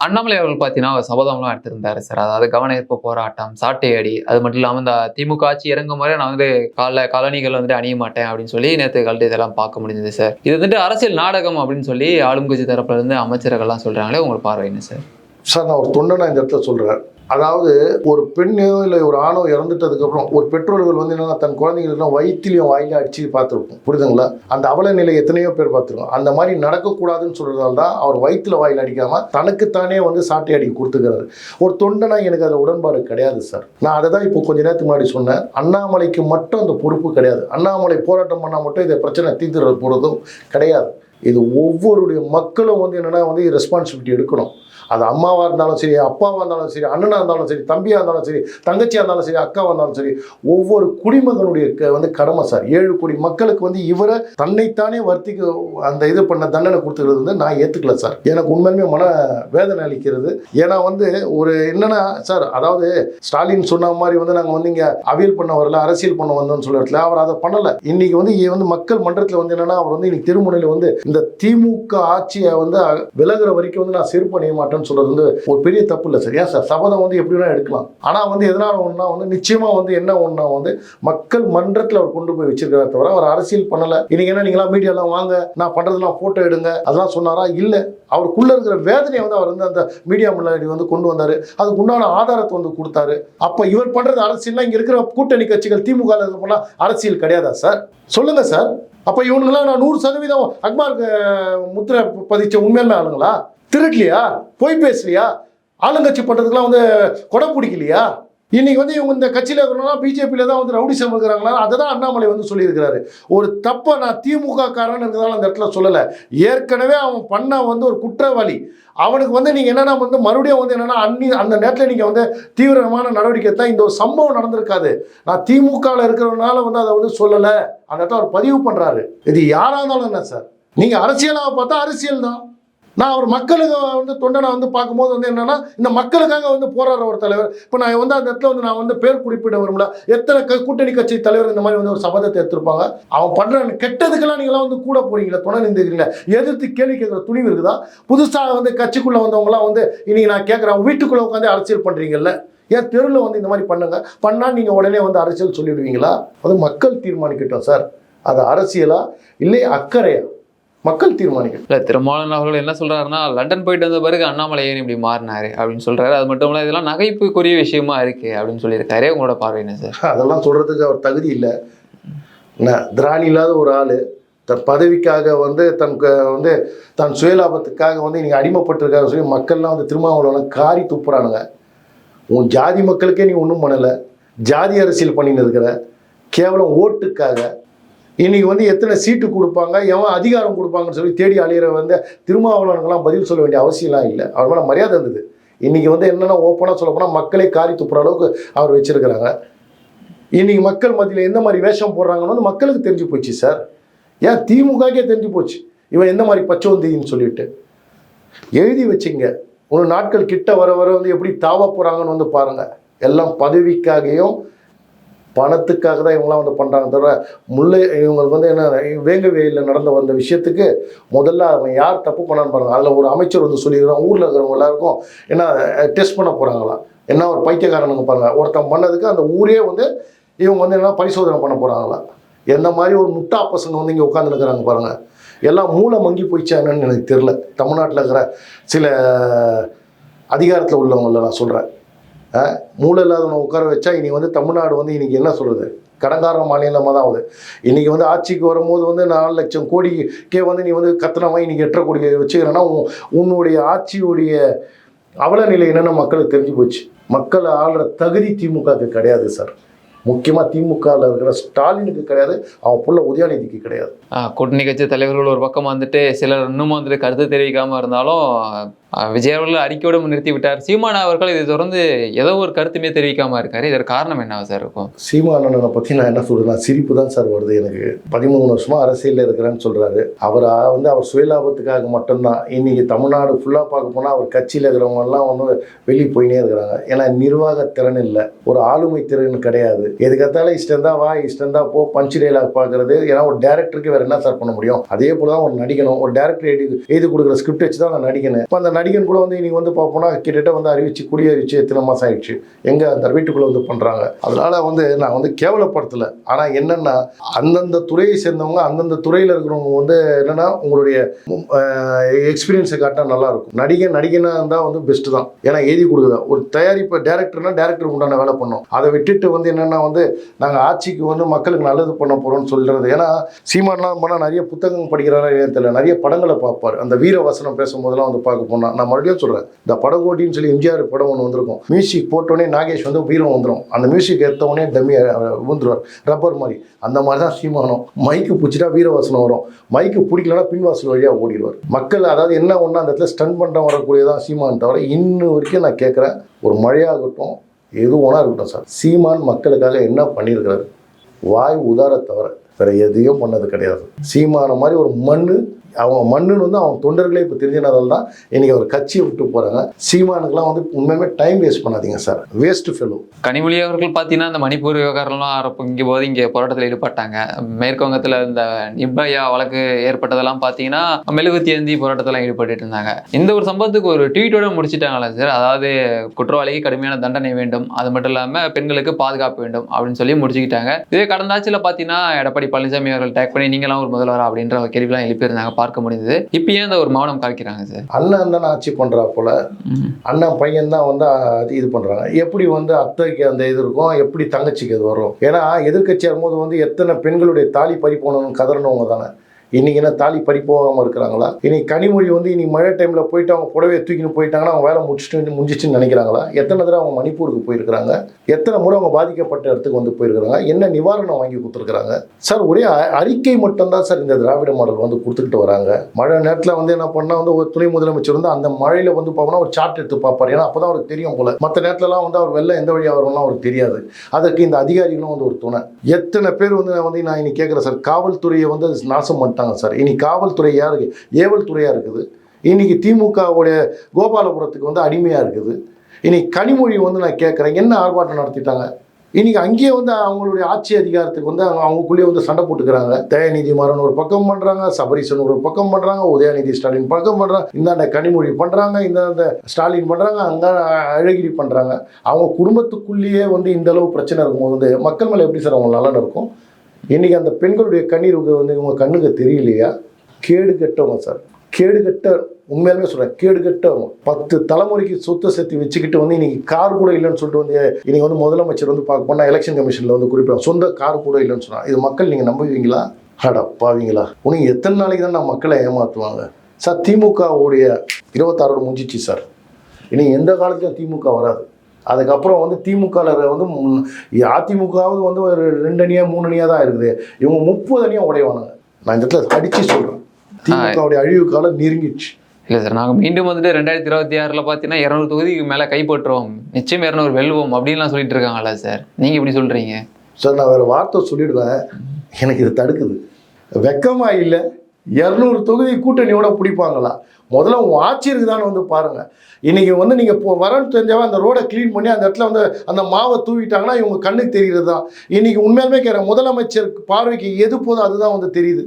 அண்ணாமலை அவர்கள் பார்த்தீங்கன்னா அவர் சபதம்லாம் எடுத்திருந்தாரு சார். அதாவது கவன ஈர்ப்பு போராட்டம் சாட்டை அடி அது மட்டும் இல்லாமல் இந்த திமுக ஆட்சி இறங்கும் வரை நான் வந்து கால காலனிகள் வந்துட்டு அணிய மாட்டேன் அப்படின்னு சொல்லி நேற்று கழட்டு இதெல்லாம் பார்க்க முடிஞ்சது சார். இது வந்துட்டு அரசியல் நாடகம் அப்படின்னு சொல்லி ஆளும் கட்சி தரப்புல இருந்து அமைச்சர்கள்லாம் சொல்றாங்களே உங்களுக்கு பார்வை என்ன சார்? சார் நான் ஒரு தொண்டனா இந்த இடத்துல சொல்கிறேன் அதாவது ஒரு பெண்ணோ இல்லை ஒரு ஆணோ இறந்துட்டதுக்கப்புறம் ஒரு பெற்றோர்கள் வந்து என்னன்னா தன் குழந்தைங்களுக்குலாம் வயிற்றுலையும் வாயில அடிச்சு பார்த்துருப்போம் புரியுதுங்களா? அந்த அவல நிலை எத்தனையோ பேர் பார்த்துருக்கோம். அந்த மாதிரி நடக்கக்கூடாதுன்னு சொல்கிறதால தான் அவர் வயிற்றுல வாயில் அடிக்காமல் தனக்குத்தானே வந்து சாட்டை அடிக்க கொடுத்துக்கிறாரு. ஒரு தொண்டனா எனக்கு அதில் உடன்பாடு கிடையாது சார். நான் அதை தான் இப்போ கொஞ்ச நேரத்துக்கு முன்னாடி சொன்னேன். அண்ணாமலைக்கு மட்டும் அந்த பொறுப்பு கிடையாது. அண்ணாமலை போராட்டம் பண்ணால் மட்டும் இதை பிரச்சனை தீர்த்து போகிறதும் கிடையாது. இது ஒவ்வொருடைய மக்களும் வந்து என்னென்னா வந்து ரெஸ்பான்சிபிலிட்டி எடுக்கணும். அது அம்மாவாக இருந்தாலும் சரி அப்பாவாக இருந்தாலும் சரி அண்ணனாக இருந்தாலும் சரி தம்பியாக இருந்தாலும் சரி தங்கச்சியாக இருந்தாலும் சரி அக்காவாக இருந்தாலும் சரி ஒவ்வொரு குடிமகனுடைய க- வந்து கடமை சார். ஏழு கோடி மக்களுக்கு வந்து இவரை தன்னைத்தானே வர்த்திக்கு அந்த இது பண்ண தண்டனை கொடுத்துக்கிறது வந்து நான் ஏற்றுக்கல சார். எனக்கு உண்மையுமே மன வேதனை அளிக்கிறது. ஏன்னா வந்து ஒரு என்னன்னா சார் அதாவது ஸ்டாலின் சொன்ன மாதிரி வந்து நாங்கள் வந்து இங்கே அவியல் பண்ண வரல அரசியல் பண்ண வந்தோம்னு சொல்ல இடத்துல அவர் அதை பண்ணலை. இன்னைக்கு வந்து வந்து மக்கள் மன்றத்தில் வந்து என்னன்னா அவர் வந்து இன்னைக்கு திருமுறையில் வந்து இந்த திமுக ஆட்சியை வந்து விலகிற விலகுற வரைக்கும் வந்து நான் செருப்பு அணிய மாட்டேன்னு சொல்றது வந்து ஒரு பெரிய தப்பு இல்லை சரியா சார் சபதம் வந்து எப்படி வேணா எடுக்கலாம். ஆனால் வந்து எதனால ஒன்றா வந்து நிச்சயமா வந்து என்ன ஒன்றா வந்து மக்கள் மன்றத்தில் அவர் கொண்டு போய் வச்சிருக்கிறார் தவிர அவர் அரசியல் பண்ணலை. இன்னைக்கு என்ன நீங்களாம் மீடியாலாம் வாங்க நான் பண்ணுறதுலாம் ஃபோட்டோ எடுங்க அதெல்லாம் சொன்னாரா? இல்லை. அவருக்குள்ள இருக்கிற வேதனையை வந்து அவர் வந்து அந்த மீடியா முன்னாடி வந்து கொண்டு வந்தாரு. அதுக்கு உண்டான ஆதாரத்தை வந்து கொடுத்தாரு. அப்ப இவர் பண்றது அரசியல்னா இங்க இருக்கிற கூட்டணி கட்சிகள் திமுக ல அரசியல் கிடையாதா சார் சொல்லுங்க சார் அப்ப இவனுங்களாம் நான் நூறு சதவீதம் அக்மார்க்கு முத்திரை பதிச்ச உண்மையான ஆளுங்களா? திருடலையா? பொய் பேசலையா? ஆளுங்கட்சி பண்றதுக்குலாம் வந்து கொடை பிடிக்கலையா? இன்னைக்கு வந்து இவங்க இந்த கட்சியில் இருக்கணும்னா பிஜேபியில தான் வந்து ரவுடிசம் இருக்கிறாங்களா? அதை தான் அண்ணாமலை வந்து சொல்லியிருக்கிறாரு. ஒரு தப்பை நான் திமுக காரன் இருக்கிறதால அந்த இடத்துல சொல்லலை. ஏற்கனவே அவன் பண்ண வந்து ஒரு குற்றவாளி. அவனுக்கு வந்து நீங்கள் என்னென்னா வந்து மறுபடியும் வந்து என்னென்னா அன்னி அந்த நேரத்தில் நீங்கள் வந்து தீவிரமான நடவடிக்கை தான் இந்த ஒரு சம்பவம் நடந்திருக்காது. நான் திமுகவில் இருக்கிறவனால வந்து அதை வந்து சொல்லலை. அந்த இடத்துல அவர் பதிவு பண்ணுறாரு இது யாராக இருந்தாலும் என்ன சார்? நீங்கள் அரசியலாக பார்த்தா அரசியல் தான் நான் அவர் மக்களுக்கு வந்து தொண்டனை வந்து பார்க்கும்போது வந்து என்னன்னா இந்த மக்களுக்காக வந்து போராடுற ஒரு தலைவர். இப்போ நான் வந்து அந்த இடத்துல வந்து நான் வந்து பேர் குறிப்பிட வரும்ல எத்தனை க- கூட்டணி கட்சி தலைவர் இந்த மாதிரி வந்து ஒரு சபதத்தை எடுத்திருப்பாங்க? அவன் பண்ற கெட்டதுக்கெல்லாம் நீங்களாம் வந்து கூட போறீங்களா துணை நின்றுக்கிறீங்களா எதிர்த்து கேள்வி கேட்குற துணிவு இருக்குதா? புதுசாக வந்து கட்சிக்குள்ள வந்தவங்கலாம் வந்து இன்னைக்கு நான் கேட்குறேன் வீட்டுக்குள்ள உட்காந்து அரசியல் பண்றீங்கல்ல? ஏன் தெருவில் வந்து இந்த மாதிரி பண்ணுங்க? பண்ணால் நீங்கள் உடனே வந்து அரசியல் சொல்லிவிடுவீங்களா அது மக்கள் தீர்மானிக்கட்டும் சார். அது அரசியலா? இல்லை அக்கறையா? மக்கள் தீர்மானிக்கட்டும் இல்ல திருமாவளவன் அவர்கள் என்ன சொல்றாருன்னா லண்டன் போயிட்டு வந்த பிறகு அண்ணாமலை ஏன் இப்படி மாறினாரு அப்படின்னு சொல்றாரு. அது மட்டும் இல்ல இதெல்லாம் நகைப்புக்குரிய விஷயமா இருக்கு அப்படின்னு சொல்லியிருக்காரு. உங்களோட பார்வை என்ன சார்? அதெல்லாம் சொல்கிறதுக்கு அவர் தகுதி இல்லை. என்ன திராணி இல்லாத ஒரு ஆள் தன் பதவிக்காக வந்து தன் வந்து தன் சுயலாபத்துக்காக வந்து இன்னைக்கு அடிமைப்பட்டிருக்காரு சொல்லி மக்கள்லாம் வந்து திருமாவளவன் காரி துப்புறானுங்க. உன் ஜாதி மக்களுக்கே நீ ஒன்றும் பண்ணலை. ஜாதி அரசியல் பண்ணின்னு இருக்கிற கேவலம் ஓட்டுக்காக இன்னைக்கு வந்து எத்தனை சீட்டு கொடுப்பாங்க எவன் அதிகாரம் கொடுப்பாங்கன்னு சொல்லி தேடி அலையிற வந்து திருமாவளவனுக்கெல்லாம் பதில் சொல்ல வேண்டிய அவசியம்லாம் இல்லை. அவர் மேலே மரியாதை இருந்தது. இன்னைக்கு வந்து என்னென்னா ஓப்பனாக சொல்ல போனால் மக்களே காரி துப்புற அளவுக்கு அவர் வச்சிருக்கிறாங்க. இன்னைக்கு மக்கள் மத்தியில் எந்த மாதிரி வேஷம் போடுறாங்கன்னு வந்து மக்களுக்கு தெரிஞ்சு போச்சு சார். ஏன் திமுகக்கே தெரிஞ்சு போச்சு. இவன் எந்த மாதிரி பச்சோந்தின்னு சொல்லிட்டு. எழுதி வச்சுங்க. ஒரு நாட்கள் கிட்ட வர வர வந்து எப்படி தாவ போகிறாங்கன்னு வந்து பாருங்கள் எல்லாம் பதவிக்காகவும் பணத்துக்காக தான் இவங்களாம் வந்து பண்ணுறாங்க தவிர முல்லை இவங்களுக்கு வந்து என்ன வேங்கவேலியில் நடந்த வந்த விஷயத்துக்கு முதல்ல அவன் யார் தப்பு பண்ணான்னு பாருங்கள் அதில் ஒரு அமைச்சர் வந்து சொல்லியிருக்கிறான் ஊரில் இருக்கிறவங்க எல்லாருக்கும் என்ன டெஸ்ட் பண்ண போகிறாங்களாம் என்ன ஒரு பைத்தியக்காரனுங்க பாருங்கள் ஒருத்தன் பண்ணதுக்கு அந்த ஊரே வந்து இவங்க வந்து என்ன பரிசோதனை பண்ண போகிறாங்களா எந்த மாதிரி ஒரு முட்டா பசங்க வந்து இங்கே உட்காந்துருக்குறாங்க பாருங்கள் எல்லாம் மூளை மங்கி போயிச்சாங்கன்னு எனக்கு தெரில தமிழ்நாட்டில் இருக்கிற சில அதிகாரத்தில் உள்ளவங்கள நான் சொல்கிறேன் மூளை இல்லாதவனை உட்கார வச்சா இனி வந்து தமிழ்நாடு வந்து இன்னைக்கு என்ன சொல்கிறது கடங்கார மாநிலமாக தான் ஆகுது. இன்றைக்கி வந்து ஆட்சிக்கு வரும்போது வந்து நாலு லட்சம் கோடிக்கே வந்து நீ வந்து கத்தனமாக இன்னைக்கு எட்டரை கோடி வச்சுக்கிறேன்னா உன் உன்னுடைய ஆட்சியுடைய அவல நிலை என்னென்னு மக்களுக்கு தெரிஞ்சு போச்சு. மக்கள் ஆள்ற தகுதி திமுகவுக்கு கிடையாது சார். முக்கியமாக திமுகவில் இருக்கிற ஸ்டாலினுக்கு கிடையாது அவன் புள்ள உதயாநிதிக்கு கிடையாது. கூட்டணி கட்சி தலைவர்கள் ஒரு பக்கம் வந்துட்டு சிலர் இன்னும் வந்துட்டு கருத்து தெரிவிக்காமல் இருந்தாலும் விஜய் அவர்கள் நிறுத்தி விட்டார் சீமானா அவர்கள் இதை தொடர்ந்து ஏதோ ஒரு கருத்துமே தெரிவிக்காம இருக்காரு. இதற்கு காரணம் என்ன சார் இருக்கும் சீமானனை பற்றி நான் என்ன சொல்றேன் சிரிப்பு தான் சார் வருது எனக்கு. பதிமூணு வருஷமாக அரசியலில் இருக்கிறேன்னு சொல்கிறாரு அவர் வந்து அவர் சுயலாபத்துக்காக மட்டும்தான். இன்னைக்கு தமிழ்நாடு ஃபுல்லாக பார்க்க போனால் அவர் கட்சியில் இருக்கிறவங்க எல்லாம் வந்து வெளியே போயினே இருக்கிறாங்க. ஏன்னா நிர்வாக திறன் இல்லை. ஒரு ஆளுமை திறன் கிடையாது. எதுக்கத்தாலும் இஷ்டம் தான் வா இஷ்டம் தான் போ பஞ்சு டைலாக் பார்க்கறது ஏன்னா ஒரு டேரக்டருக்கு வேறு என்ன சார் பண்ண முடியும்? அதே போல தான் ஒரு நடிக்கணும். ஒரு டேரக்டர் எழுதி எழுதி கொடுக்குற ஸ்கிரிப்ட் வச்சு தான் நான் நடிக்கணும். இப்போ அந்த நடிகன் கூட வந்து இன்னைக்கு வந்து பார்ப்போம்னா கிட்டத்தட்ட வந்து அறிவிச்சு குடியேறிச்சு எத்தனை மாதம் ஆயிடுச்சு. எங்கே அந்த வீட்டுக்குள்ளே வந்து பண்ணுறாங்க அதனால் வந்து நான் வந்து கேவலப்படுத்தலை. ஆனால் என்னென்னா அந்தந்த துறையை சேர்ந்தவங்க அந்தந்த துறையில் இருக்கிறவங்க வந்து என்னென்னா உங்களுடைய எக்ஸ்பீரியன்ஸை காட்டினா நல்லாயிருக்கும். நடிகன் நடிகனாக இருந்தால் வந்து பெஸ்ட்டு தான். ஏன்னா எழுதி கொடுக்குதா. ஒரு தயாரிப்பு டேரக்டர்னா டேரக்டருக்கு உண்டான வேலை பண்ணோம். அதை விட்டுட்டு வந்து என்னென்னா வந்து நாங்கள் ஆட்சிக்கு வந்து மக்களுக்கு நல்லது பண்ண போகிறோம்னு சொல்கிறது ஏன்னா சீமான்லாம் போனால் நிறைய புத்தகம் படிக்கிறாரா இல்லையான்னு தெரியல. நிறைய படங்களை பார்ப்பார். அந்த வீர வசனம் பேசும்போதெல்லாம் வந்து பார்க்க போனால் நான் மறுபடியும் சொல்கிறேன் இந்த படகோட்டின்னு சொல்லி எம்ஜிஆர் படம் ஒன்று வந்திருக்கும். மியூசிக் போட்டோடனே நாகேஷ் வந்து வீரம் வந்துடும் அந்த மியூசிக் எடுத்தவொடனே டம்மி விழுந்துருவார். ரப்பர் மாதிரி. அந்த மாதிரி தான் சீமானம். மைக்கு பிடிச்சிட்டா வீரவாசனம் வரும். மைக்கு பிடிக்கலன்னா பின்வாசல் வழியாக ஓடிடுவார். மக்கள் அதாவது என்ன ஒன்றா அந்த இடத்துல ஸ்டன் பண்ணுற வரக்கூடியதான் சீமான் தவிர இன்னும் வரைக்கும் நான் கேட்குறேன் ஒரு மழையாகட்டும் எது ஒன்றா இருக்கட்டும் சார். சீமான் மக்களுக்காக என்ன பண்ணியிருக்கிறாரு? வாய் உதார தவிர வேற எதையும் பண்ணது கிடையாது. சீமான மாதிரி ஒரு மண்ணு அவன் மண்ணுன்னு வந்து அவன் தொண்டர்களே இப்போ தெரிஞ்சனால தான் இன்னைக்கு அவர் கட்சியை விட்டு போகிறாங்க சீமானுக்கெல்லாம் வந்து உண்மையுமே டைம் வேஸ்ட் பண்ணாதீங்க சார் வேஸ்ட் ஃபெலோ கனிமொழி அவர்கள் பார்த்தீங்கன்னா இந்த மணிப்பூர் விவகாரம்லாம் ஆரம்பிக்கும் போது இங்கே போராட்டத்தில் ஈடுபட்டாங்க. மேற்குவங்கத்தில் இந்த நிர்பயா வழக்கு ஏற்பட்டதெல்லாம் பார்த்தீங்கன்னா மெழுகுத்தி ஏந்தி போராட்டத்தெல்லாம் ஈடுபட்டு இருந்தாங்க. இந்த ஒரு சம்பவத்துக்கு ஒரு ட்வீட்டோட முடிச்சிட்டாங்களா சார் அதாவது குற்றவாளிக்கு கடுமையான தண்டனை வேண்டும். அது மட்டும் இல்லாமல் பெண்களுக்கு பாதுகாப்பு வேண்டும் அப்படின்னு சொல்லி முடிச்சுக்கிட்டாங்க. இதே கடந்த ஆட்சியில் பார்த்தீங்கன்னா எடப்பாடி பழனிசாமி அவர்கள் டேக் பண்ணி நீங்களாம் ஒரு முதல்வர்? அப்படின்ற ஒரு கேள்விலாம் எழுப்பியிருந்தாங்க. பார்க்க முடிந்தது. இப்போ ஏன் இந்த ஒரு மௌனம் காய்க்கிறாங்க சார்? அண்ணன் தானே ஆட்சி பண்ணுறா போல. அண்ணன் பையன் தான் வந்து அது இது பண்ணுறாங்க எப்படி வந்து அத்தைக்கு அந்த இது இருக்கும்? எப்படி தங்கச்சிக்கு இது வரும்? ஏன்னா எதிர்க்கட்சியாக இருக்கும்போது வந்து எத்தனை பெண்களுடைய தாலி பறி போகணும்னு கதறினவங்க தானே. இன்னைக்கு என்ன தாலி பறி போகாமல் இருக்கிறாங்களா? இனி கனிமொழி வந்து இனி மழை டைமில் போயிட்டு அவங்க புடவையை தூக்கின்னு போயிட்டாங்கன்னா அவங்க வேலை முடிச்சுட்டு முடிஞ்சிச்சுன்னு நினைக்கிறாங்களா? எத்தனை தடவை அவங்க மணிப்பூருக்கு போயிருக்கிறாங்க? எத்தனை முறை அவங்க பாதிக்கப்பட்ட இடத்துக்கு வந்து போயிருக்கிறாங்க? என்ன நிவாரணம் வாங்கி கொடுத்துருக்குறாங்க? சார் ஒரே அ- அறிக்கை மட்டும்தான் சார் இந்த திராவிட மாடல் வந்து கொடுத்துக்கிட்டு வராங்க. மழை நேரத்தில் வந்து என்ன பண்ணால் வந்து ஒரு துணை முதலமைச்சர் வந்து அந்த மழையில் வந்து பார்ப்போம்னா ஒரு சார்ட் எடுத்து பார்ப்பார். ஏன்னா அப்போ தான் அவருக்கு தெரியும் போல. மற்ற நேரத்துலலாம் வந்து அவர் வெளில எந்த வழியாக வரும்லாம் அவருக்கு தெரியாது. அதற்கு இந்த அதிகாரிகளும் வந்து ஒரு துணை. எத்தனை பேர் வந்து நான் வந்து நான் இன்னைக்கு கேட்குறேன் சார் காவல்துறையை வந்து நாசம் பண்ணிட்டு பண்ணிட்டாங்க சார். இனி காவல்துறை இருக்குது ஏவல் துறையாக இருக்குது. இன்னைக்கு திமுகவுடைய கோபாலபுரத்துக்கு வந்து அடிமையாக இருக்குது. இன்னைக்கு கனிமொழி வந்து நான் கேட்குறேன் என்ன ஆர்ப்பாட்டம் நடத்திட்டாங்க? இன்னைக்கு அங்கேயே வந்து அவங்களுடைய ஆட்சி அதிகாரத்துக்கு வந்து அவங்க அவங்களுக்குள்ளேயே வந்து சண்டை போட்டுக்கிறாங்க. தயாநிதி மாறன் ஒரு பக்கம் பண்ணுறாங்க சபரீசன் ஒரு பக்கம் பண்ணுறாங்க உதயநிதி ஸ்டாலின் பக்கம் பண்ணுறாங்க இந்தாண்ட கனிமொழி பண்ணுறாங்க இந்தாண்ட ஸ்டாலின் பண்ணுறாங்க அங்கே அழகிரி பண்ணுறாங்க அவங்க குடும்பத்துக்குள்ளேயே வந்து இந்தளவு பிரச்சனை இருக்கும்போது வந்து மக்கள் மேலே எப்படி சார் அவங்க நல்லா இருக்கும்? இன்னைக்கு அந்த பெண்களுடைய கண்ணீர் வந்து இவங்க கண்ணுக்கு தெரியலையா? கேடு கெட்டவங்க சார் கேடு கெட்ட உண்மையாலுமே சொல்கிறேன் கேடு கெட்டவங்க. பத்து தலைமுறைக்கு சொத்தை சேர்த்து வச்சுக்கிட்டு வந்து இன்னைக்கு கார் கூட இல்லைன்னு சொல்லிட்டு வந்து இன்றைக்கி வந்து முதலமைச்சர் வந்து பார்க்க போனால் எலெக்ஷன் கமிஷனில் வந்து குறிப்பிடும் சொந்த கார் கூட இல்லைன்னு சொன்னால் இது மக்கள் நீங்கள் நம்புவீங்களா? அட உனக்கு எத்தனை நாளைக்கு தான் நான் மக்களை ஏமாற்றுவாங்க சார் திமுகவுடைய இருபத்தாறோட முடிஞ்சிச்சு சார் இனி எந்த காலத்துலையும் திமுக வராது. அதுக்கப்புறம் வந்து திமுகவில் வந்து அதிமுகவது வந்து ஒரு ரெண்டு அணியாக மூணு அணியாக தான் இருக்குது. இவங்க முப்பது அணியாக உடையவானுங்க. நான் இந்த இடத்துல அடித்து சொல்கிறேன் திமுகவுடைய அழிவு காலம் நெருங்கிடுச்சு. இல்லை சார் நாங்கள் மீண்டும் வந்துட்டு ரெண்டாயிரத்தி இருபத்தி ஆறில் பார்த்தீங்கன்னா இரநூறு தொகுதிக்கு மேலே கைப்பற்றுவோம். நிச்சயம் இரநூறு வெல்வோம் அப்படின்லாம் சொல்லிட்டு இருக்காங்களா சார். நீங்கள் எப்படி சொல்கிறீங்க சார் நான் வேறு வார்த்தை சொல்லிடுவேன். எனக்கு இது தடுக்குது. வெக்கமா இல்லை. இரநூறு தொகுதி கூட்டணியோட பிடிப்பாங்களா? முதல்ல உங்கள் ஆட்சி இருக்குதான்னு வந்து பாருங்கள் இன்றைக்கி வந்து நீங்கள் இப்போ வரன்னு தெரிஞ்சவன் அந்த ரோடை க்ளீன் பண்ணி அந்த இடத்துல வந்து அந்த மாவை தூவிட்டாங்கன்னா இவங்க கண்ணுக்கு தெரிகிறது தான் இன்றைக்கி உண்மையாலுமே கேட்குறேன் முதலமைச்சர் பார்வைக்கு எது போதும் அதுதான் வந்து தெரியுது.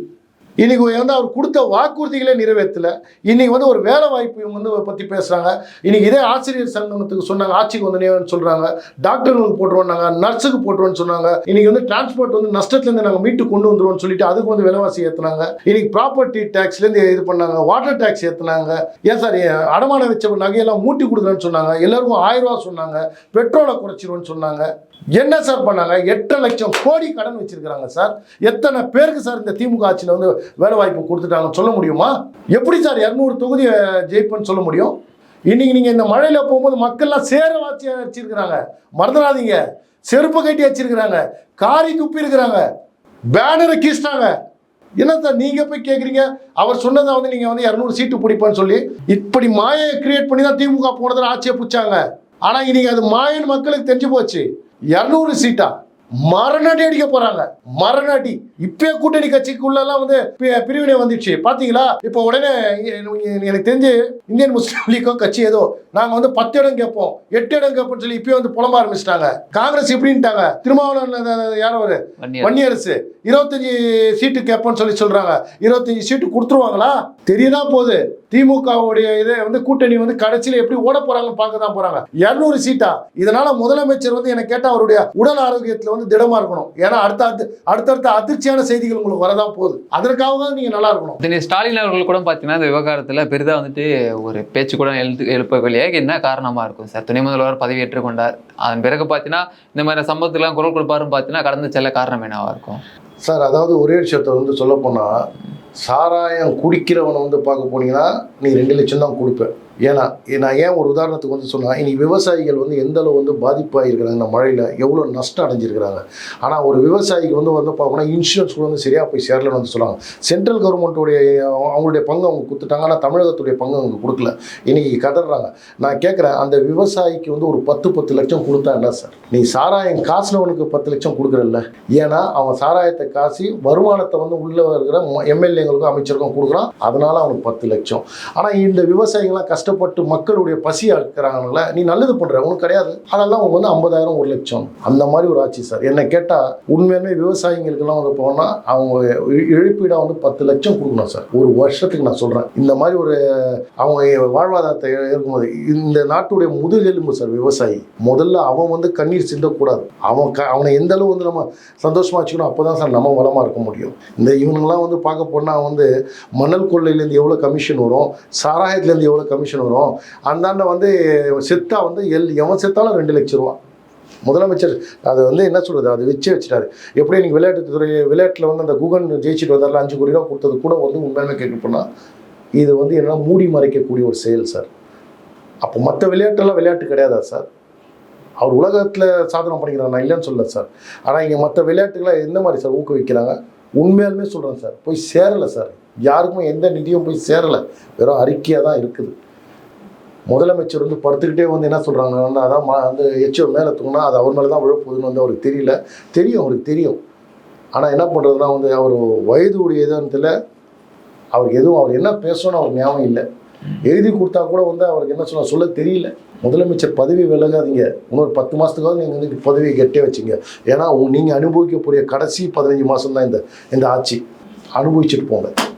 இன்னைக்கு வந்து அவர் கொடுத்த வாக்குறுதிகளே நிறைவேற்றல. இன்னைக்கு வந்து ஒரு வேலை வாய்ப்பு இவங்க வந்து பற்றி பேசுகிறாங்க இன்னைக்கு இதே ஆசிரியர் சங்கத்துக்கு சொன்னாங்க ஆட்சிக்கு வந்து சொல்கிறாங்க டாக்டர்களுக்கு போட்டுருவோம்னாங்க நர்ஸுக்கு போட்டுருவோம்னு சொன்னாங்க. இன்னைக்கு வந்து டிரான்ஸ்போர்ட் வந்து நஷ்டத்துலேருந்து நாங்கள் மீட்டு கொண்டு வந்துருவோம்னு சொல்லிட்டு அதுக்கு வந்து விலைவாசி ஏற்றுனாங்க இன்னைக்கு ப்ராப்பர்ட்டி டேக்ஸ்லேருந்து இது பண்ணாங்க வாட்டர் டேக்ஸ் ஏற்றுனாங்க ஏன் சார் அடமான அடமானம் வச்ச நகையெல்லாம் மூட்டி கொடுக்குறேன்னு சொன்னாங்க. எல்லாருக்கும் ஆயிரம் ரூபா சொன்னாங்க. பெட்ரோலை குறைச்சிருவோன்னு சொன்னாங்க. என்ன சார் பண்ணாங்க? எட்டரை லட்சம் கோடி கடன் வச்சிருக்கிறாங்க சார். எத்தனை பேருக்கு சார் இந்த திமுக ஆட்சியில் வந்து வேலை வாய்ப்பு கொடுத்துட்டாங்கன்னு சொல்ல முடியுமா? எப்படி சார் இரநூறு தொகுதி ஜெயிப்புன்னு ஜெயிப்பேன்னு சொல்ல முடியும்? இன்னைக்கு நீங்கள் இந்த மழையில் போகும்போது மக்கள்லாம் சேர வாட்சி வச்சிருக்கிறாங்க மறந்துடாதீங்க. செருப்பு கட்டி வச்சிருக்கிறாங்க காரி துப்பி இருக்கிறாங்க. பேனரை கீசிட்டாங்க என்ன சார் நீங்கள் போய் கேட்குறீங்க அவர் சொன்னதை வந்து நீங்கள் வந்து இரநூறு சீட்டு பிடிப்பேன்னு சொல்லி இப்படி மாயை கிரியேட் பண்ணி தான் திமுக போனதில் ஆட்சியை பிடிச்சாங்க. ஆனால் இன்னைக்கு அது மாயன் மக்களுக்கு தெரிஞ்சு போச்சு. இரநூறு சீட்டா? மரணடி அடிக்க போறாங்க. மரணடி இப்பயே கூட்டணி கட்சிக்குள்ளெல்லாம் வந்து பிரிவினை வந்துச்சு. பாத்தீங்களா? இப்போ உடனே எனக்கு தெரிஞ்சு இந்தியன் முஸ்லீம் லீக்கோ கட்சி ஏதோ நாங்க வந்து பத்து இடம் கேட்போம். எட்டு இடம் கேட்போம்னு சொல்லி இப்பயே வந்து புலம்ப ஆரம்பிச்சிட்டாங்க. காங்கிரஸ் இப்படின்ட்டாங்க. திருமாவளவன் யாரோ ஒரு வன்னியர் வன்னியரசு. இருபத்தஞ்சி சீட்டு கேட்போம்னு சொல்லி சொல்றாங்க. இருபத்தஞ்சி சீட்டு கொடுத்துருவாங்களா? தெரியதான் போகுது. திமுகவுடைய இதை வந்து கூட்டணி வந்து கடைசியில் எப்படி ஓட போறாங்கன்னு பார்க்க தான் போறாங்க. இரநூறு சீட்டா? இதனால முதலமைச்சர் வந்து எனக்கு கேட்டால் அவருடைய உடல் ஆரோக்கியத்தில் வந்து திடமா இருக்கணும். ஏன்னா அடுத்த அடுத்தடுத்த அதிர்ச்சியான செய்திகள் உங்களுக்கு வரதான் போகுது. அதற்காக தான் நீங்க நல்லா இருக்கணும். திரு ஸ்டாலின் அவர்கள் கூட பார்த்தீங்கன்னா இந்த விவகாரத்தில் பெரிதாக வந்துட்டு ஒரு பேச்சு கூட எழுத்து எழுப்பவில்லையே. என்ன காரணமாக இருக்கும்? சார் துணை முதல்வர் பதவி ஏற்றுக்கொண்டார் அதன் பிறகு பார்த்தீங்கன்னா இந்த மாதிரி சம்பவத்துக்குலாம் குரல் கொடுப்பாருன்னு பார்த்தீங்கன்னா கடந்து செல்ல காரணம் என்னவாக இருக்கும்? சார் அதாவது ஒரே விஷயத்தை வந்து சொல்ல போனால் சாராயம் குடிக்கிறவனை வந்து பார்க்க போனீங்கன்னா நீ ரெண்டு லட்சம் தான் கொடுப்பேன் ஏன்னா நான் ஏன் ஒரு உதாரணத்துக்கு வந்து சொன்னால் இன்னைக்கு விவசாயிகள் வந்து எந்த அளவு வந்து பாதிப்பாக இருக்கிறாங்க இந்த மழையில் எவ்வளோ நஷ்டம் அடைஞ்சிருக்கிறாங்க? ஆனால் ஒரு விவசாயிக்கு வந்து வந்து பார்க்கணும் இன்சூரன்ஸ் கூட வந்து சரியாக போய் சேரலன்னு வந்து சொல்லுவாங்க சென்ட்ரல் கவர்மெண்ட்டுடைய அவங்களுடைய பங்கு அவங்க கொடுத்துட்டாங்க ஆனால் தமிழகத்துடைய பங்கு அவங்க கொடுக்கல. இன்றைக்கி கதறாங்க. நான் கேட்குறேன் அந்த விவசாயிக்கு வந்து ஒரு பத்து பத்து லட்சம் கொடுத்தா என்ன சார்? நீ சாராயம் காசுனவனுக்கு பத்து லட்சம் கொடுக்குறல்ல. ஏன்னா அவன் சாராயத்தை காசி வருமானத்தை வந்து உள்ள இருக்கிற எம்எல்ஏங்களுக்கும் அமைச்சருக்கும் கொடுக்குறான். அதனால் அவனுக்கு பத்து லட்சம். ஆனால் இந்த விவசாயிகள்லாம் கஷ்டம் கஷ்டப்பட்டு மக்களுடைய பசி இருக்கிறாங்கல்ல நீ நல்லது பண்ற உனக்கு கிடையாது. அதெல்லாம் அவங்க வந்து ஐம்பதாயிரம் ஒரு லட்சம். அந்த மாதிரி ஒரு ஆட்சி சார். என்னை கேட்டால் உண்மையுமே விவசாயிங்களுக்கெல்லாம் வந்து போனால் அவங்க இ- இழப்பீடா வந்து பத்து லட்சம் கொடுக்கணும் சார். ஒரு வருஷத்துக்கு நான் சொல்கிறேன் இந்த மாதிரி ஒரு அவங்க வாழ்வாதாரத்தை இருக்கும்போது இந்த நாட்டுடைய முதுகெலும்பு சார் விவசாயி. முதல்ல அவன் வந்து கண்ணீர் சிந்தக்கூடாது. அவன் க அவனை எந்த அளவு வந்து நம்ம சந்தோஷமா வச்சுக்கணும் அப்போ தான் சார் நம்ம வளமாக இருக்க முடியும். இந்த இவங்கெல்லாம் வந்து பார்க்க போனால் வந்து மணல் கொள்ளையிலேருந்து எவ்வளோ கமிஷன் வரும் சாராயத்துலேருந்து எவ்வளோ கமிஷன் வரும். அந்தாண்ட வந்து செத்தா வந்து எல் எவன் செத்தாலும் ரெண்டு லட்ச ரூபா. முதலமைச்சர் அது வந்து என்ன சொல்றது? அது வச்சே வச்சுட்டாரு. எப்படி விளையாட்டு விளையாட்டுத்துறை விளையாட்டில் வந்து அந்த குகன் ஜெயிச்சிட்டு வந்தாரில் அஞ்சு கோடி ரூபா கொடுத்தது கூட வந்து உண்மையுமே கேட்க இது வந்து என்னென்னா மூடி மறைக்கக்கூடிய ஒரு செயல் சார். அப்போ மற்ற விளையாட்டெல்லாம் விளையாட்டு கிடையாதா சார்? அவர் உலகத்தில் சாதனை பண்ணிக்கிறாங்க நான் இல்லைன்னு சொல்லல சார். ஆனால் இங்கே மற்ற விளையாட்டுகளை எந்த மாதிரி சார் ஊக்குவிக்கிறாங்க? உண்மையாலுமே சொல்கிறேன் சார். போய் சேரலை சார். யாருக்குமே எந்த நிதியும் போய் சேரலை. வெறும் அறிக்கையாக தான் இருக்குது. முதலமைச்சர் வந்து படுத்துக்கிட்டே வந்து என்ன சொல்கிறாங்கன்னா அதான் வந்து அந்த எச்சோ மேலே தூங்கினா அது அவர் மேலே தான் விழப்போகுதுன்னு வந்து அவருக்கு தெரியல. தெரியும் அவருக்கு தெரியும். ஆனால் என்ன பண்ணுறதுனா வந்து அவர் வயது உடைய இதானத்தில் அவருக்கு எதுவும் அவர் என்ன பேசணும்னு அவருக்கு ஞாபகம் இல்லை. எழுதி கொடுத்தா கூட வந்து அவருக்கு என்ன சொல்ல சொல்ல தெரியல. முதலமைச்சர் பதவி விலகாதீங்க. இன்னொரு பத்து மாதத்துக்காவது நீங்கள் வந்து பதவியை கெட்டே வச்சுங்க. ஏன்னா நீங்கள் அனுபவிக்கக்கூடிய கடைசி பதினஞ்சு மாதம் தான் இந்த இந்த ஆட்சி. அனுபவிச்சுட்டு போங்க.